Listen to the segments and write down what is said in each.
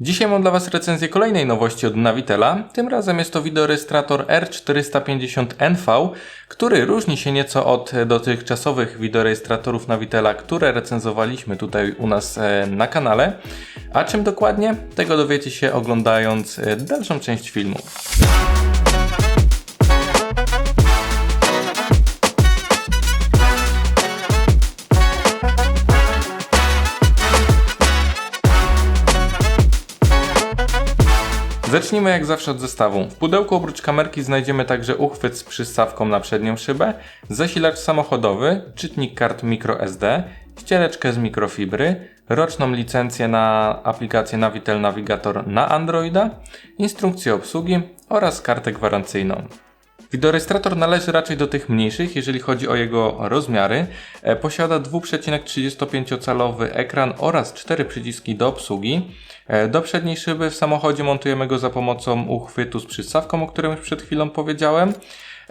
Dzisiaj mam dla Was recenzję kolejnej nowości od Navitela. Tym razem jest to wideorejestrator R450NV, który różni się nieco od dotychczasowych wideorejestratorów Navitela, które recenzowaliśmy tutaj u nas e, na kanale. A czym dokładnie? Tego dowiecie się oglądając e, dalszą część filmu. Zacznijmy jak zawsze od zestawu. W pudełku oprócz kamerki znajdziemy także uchwyt z przystawką na przednią szybę, zasilacz samochodowy, czytnik kart microSD, ściereczkę z mikrofibry, roczną licencję na aplikację Navitel Navigator na Androida, instrukcję obsługi oraz kartę gwarancyjną. Wideorejestrator należy raczej do tych mniejszych, jeżeli chodzi o jego rozmiary. E, Posiada 2,35-calowy ekran oraz 4 przyciski do obsługi. E, Do przedniej szyby w samochodzie montujemy go za pomocą uchwytu z przystawką, o którym już przed chwilą powiedziałem.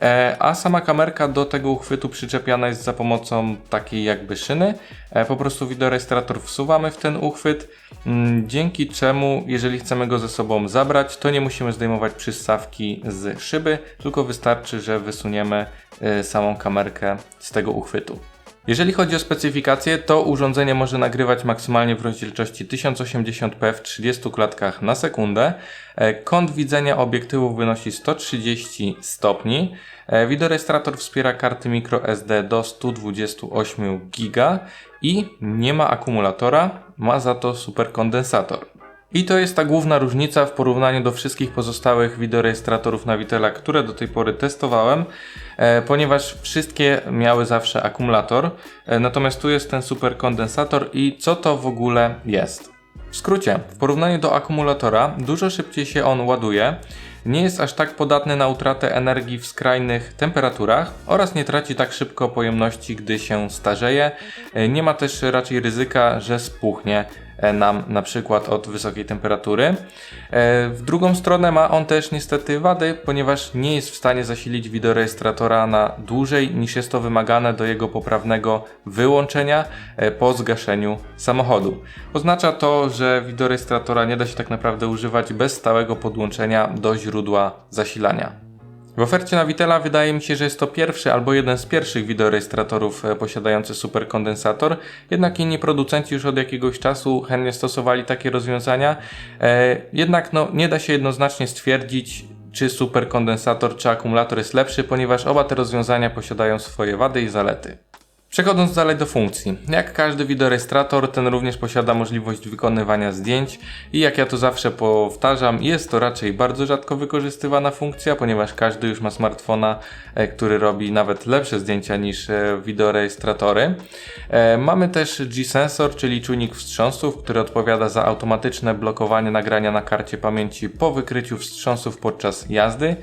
E, A sama kamerka do tego uchwytu przyczepiana jest za pomocą takiej jakby szyny. E, Po prostu wideorejestrator wsuwamy w ten uchwyt, mm, dzięki czemu jeżeli chcemy go ze sobą zabrać, to nie musimy zdejmować przystawki z szyby, tylko wystarczy, że wysuniemy e, samą kamerkę z tego uchwytu. Jeżeli chodzi o specyfikację, to urządzenie może nagrywać maksymalnie w rozdzielczości 1080p w 30 klatkach na sekundę. E, Kąt widzenia obiektywów wynosi 130 stopni. E, Wideorejestrator wspiera karty microSD do 128 GB i nie ma akumulatora, ma za to superkondensator. I to jest ta główna różnica w porównaniu do wszystkich pozostałych wideorejestratorów Navitela, które do tej pory testowałem, e, ponieważ wszystkie miały zawsze akumulator, e, natomiast tu jest ten superkondensator i co to w ogóle jest? W skrócie, w porównaniu do akumulatora dużo szybciej się on ładuje, nie jest aż tak podatny na utratę energii w skrajnych temperaturach oraz nie traci tak szybko pojemności, gdy się starzeje. E, Nie ma też raczej ryzyka, że spuchnie nam na przykład od wysokiej temperatury. E, W drugą stronę ma on też niestety wady, ponieważ nie jest w stanie zasilić wideorejestratora na dłużej niż jest to wymagane do jego poprawnego wyłączenia e, po zgaszeniu samochodu. Oznacza to, że wideorejestratora nie da się tak naprawdę używać bez stałego podłączenia do źródła zasilania. W ofercie Navitela wydaje mi się, że jest to pierwszy albo jeden z pierwszych wideorejestratorów e, posiadający superkondensator, jednak inni producenci już od jakiegoś czasu chętnie stosowali takie rozwiązania. E, jednak no, nie da się jednoznacznie stwierdzić, czy superkondensator czy akumulator jest lepszy, ponieważ oba te rozwiązania posiadają swoje wady i zalety. Przechodząc dalej do funkcji. Jak każdy wideorejestrator, ten również posiada możliwość wykonywania zdjęć i jak ja to zawsze powtarzam, jest to raczej bardzo rzadko wykorzystywana funkcja, ponieważ każdy już ma smartfona, e, który robi nawet lepsze zdjęcia niż e, wideorejestratory. E, Mamy też G-Sensor, czyli czujnik wstrząsów, który odpowiada za automatyczne blokowanie nagrania na karcie pamięci po wykryciu wstrząsów podczas jazdy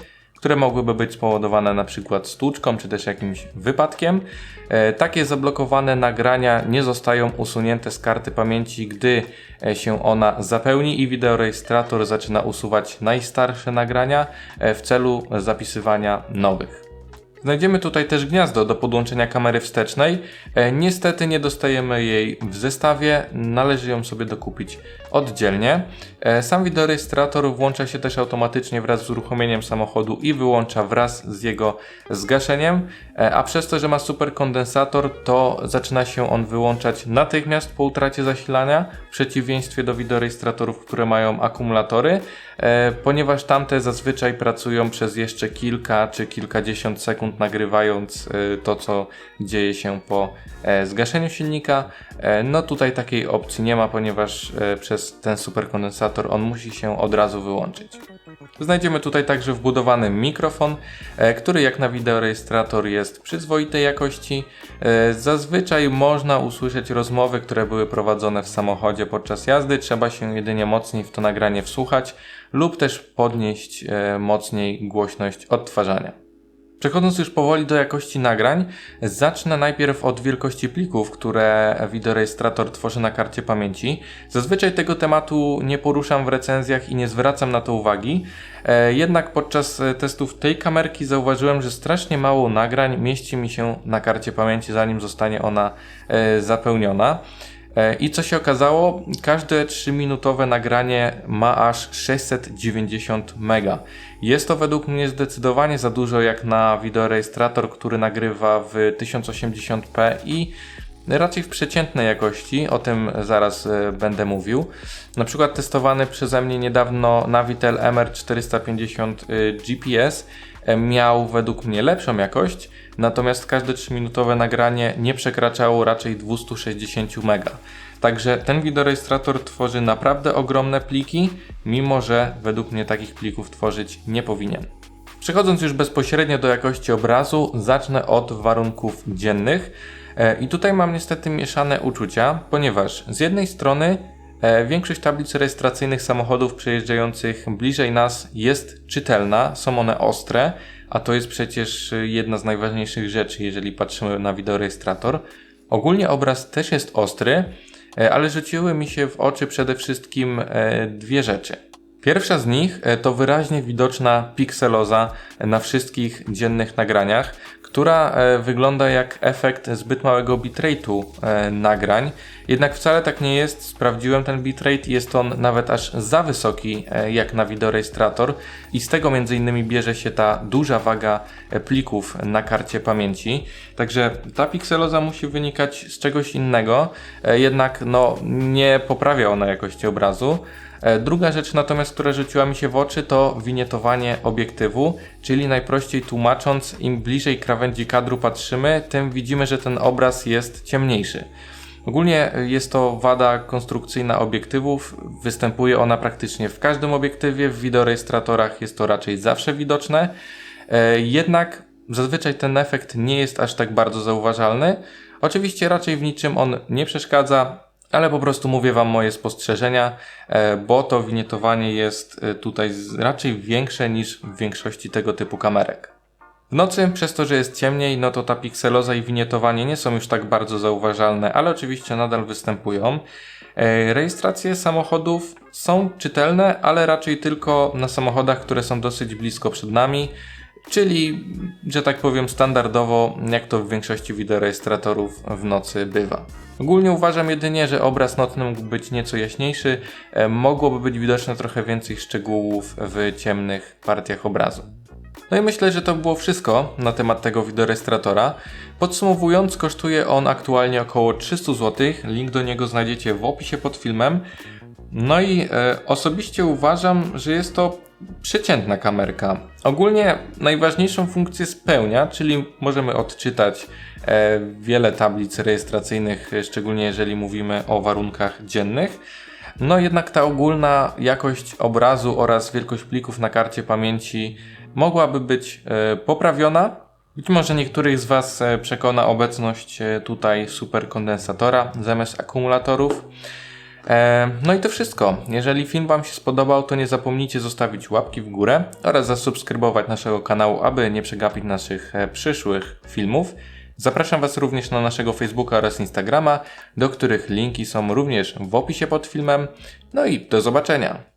które mogłyby być spowodowane na przykład stłuczką czy też jakimś wypadkiem. E, takie zablokowane nagrania nie zostają usunięte z karty pamięci, gdy e, się ona zapełni i wideorejestrator zaczyna usuwać najstarsze nagrania e, w celu zapisywania nowych. Znajdziemy tutaj też gniazdo do podłączenia kamery wstecznej. E, niestety nie dostajemy jej w zestawie, należy ją sobie dokupić oddzielnie. E, sam wideorejestrator włącza się też automatycznie wraz z uruchomieniem samochodu i wyłącza wraz z jego zgaszeniem, e, a przez to, że ma superkondensator, to zaczyna się on wyłączać natychmiast po utracie zasilania, w przeciwieństwie do wideorejestratorów, które mają akumulatory, ponieważ tamte zazwyczaj pracują przez jeszcze kilka czy kilkadziesiąt sekund nagrywając e, to, co dzieje się po e, zgaszeniu silnika. E, No tutaj takiej opcji nie ma, ponieważ e, przez ten superkondensator on musi się od razu wyłączyć. Znajdziemy tutaj także wbudowany mikrofon, który jak na wideorejestrator jest przyzwoitej jakości. Zazwyczaj można usłyszeć rozmowy, które były prowadzone w samochodzie podczas jazdy. Trzeba się jedynie mocniej w to nagranie wsłuchać lub też podnieść mocniej głośność odtwarzania. Przechodząc już powoli do jakości nagrań, zacznę najpierw od wielkości plików, które wideorejestrator tworzy na karcie pamięci. Zazwyczaj tego tematu nie poruszam w recenzjach i nie zwracam na to uwagi, e, jednak podczas e, testów tej kamerki zauważyłem, że strasznie mało nagrań mieści mi się na karcie pamięci, zanim zostanie ona e, zapełniona. E, I co się okazało? Każde 3-minutowe nagranie ma aż 690 mega. Jest to według mnie zdecydowanie za dużo jak na wideorejestrator, który nagrywa w 1080p i raczej w przeciętnej jakości, o tym zaraz e, będę mówił. Na przykład testowany przeze mnie niedawno Navitel MR450 e, GPS miał według mnie lepszą jakość, natomiast każde 3-minutowe nagranie nie przekraczało raczej 260 MB. Także ten wideorejestrator tworzy naprawdę ogromne pliki, mimo że według mnie takich plików tworzyć nie powinien. Przechodząc już bezpośrednio do jakości obrazu, zacznę od warunków dziennych. E, I tutaj mam niestety mieszane uczucia, ponieważ z jednej strony e, większość tablic rejestracyjnych samochodów przejeżdżających bliżej nas jest czytelna, są one ostre, a to jest przecież jedna z najważniejszych rzeczy, jeżeli patrzymy na wideorejestrator. Ogólnie obraz też jest ostry, e, ale rzuciły mi się w oczy przede wszystkim dwie rzeczy. Pierwsza z nich to wyraźnie widoczna pikseloza na wszystkich dziennych nagraniach, która e, wygląda jak efekt zbyt małego bitrate'u e, nagrań. Jednak wcale tak nie jest. Sprawdziłem ten bitrate, jest on nawet aż za wysoki e, jak na wideorejestrator i z tego między innymi bierze się ta duża waga plików na karcie pamięci. Także ta pikseloza musi wynikać z czegoś innego, jednak no, nie poprawia ona jakości obrazu. E, druga rzecz natomiast, która rzuciła mi się w oczy, to winietowanie obiektywu, czyli najprościej tłumacząc, im bliżej krawędzi kadru patrzymy, tym widzimy, że ten obraz jest ciemniejszy. Ogólnie jest to wada konstrukcyjna obiektywów, występuje ona praktycznie w każdym obiektywie, w wideorejestratorach jest to raczej zawsze widoczne, e, jednak zazwyczaj ten efekt nie jest aż tak bardzo zauważalny. Oczywiście raczej w niczym on nie przeszkadza, ale po prostu mówię Wam moje spostrzeżenia, e, bo to winietowanie jest e, tutaj raczej większe niż w większości tego typu kamerek. W nocy, przez to, że jest ciemniej, no to ta pikseloza i winietowanie nie są już tak bardzo zauważalne, ale oczywiście nadal występują. E, rejestracje samochodów są czytelne, ale raczej tylko na samochodach, które są dosyć blisko przed nami, czyli, że tak powiem, standardowo, jak to w większości wideorejestratorów w nocy bywa. Ogólnie uważam jedynie, że obraz nocny mógł być nieco jaśniejszy, e, mogłoby być widoczne trochę więcej szczegółów w ciemnych partiach obrazu. No i myślę, że to było wszystko na temat tego wideorejestratora. Podsumowując, kosztuje on aktualnie około 300 zł. Link do niego znajdziecie w opisie pod filmem. No i e, osobiście uważam, że jest to przeciętna kamerka. Ogólnie najważniejszą funkcję spełnia, czyli możemy odczytać e, wiele tablic rejestracyjnych, szczególnie jeżeli mówimy o warunkach dziennych. No jednak ta ogólna jakość obrazu oraz wielkość plików na karcie pamięci mogłaby być e, poprawiona. Być może niektórych z Was e, przekona obecność e, tutaj superkondensatora zamiast akumulatorów. No i to wszystko. Jeżeli film Wam się spodobał, to nie zapomnijcie zostawić łapki w górę oraz zasubskrybować naszego kanału, aby nie przegapić naszych przyszłych filmów. Zapraszam Was również na naszego Facebooka oraz Instagrama, do których linki są również w opisie pod filmem. No i do zobaczenia.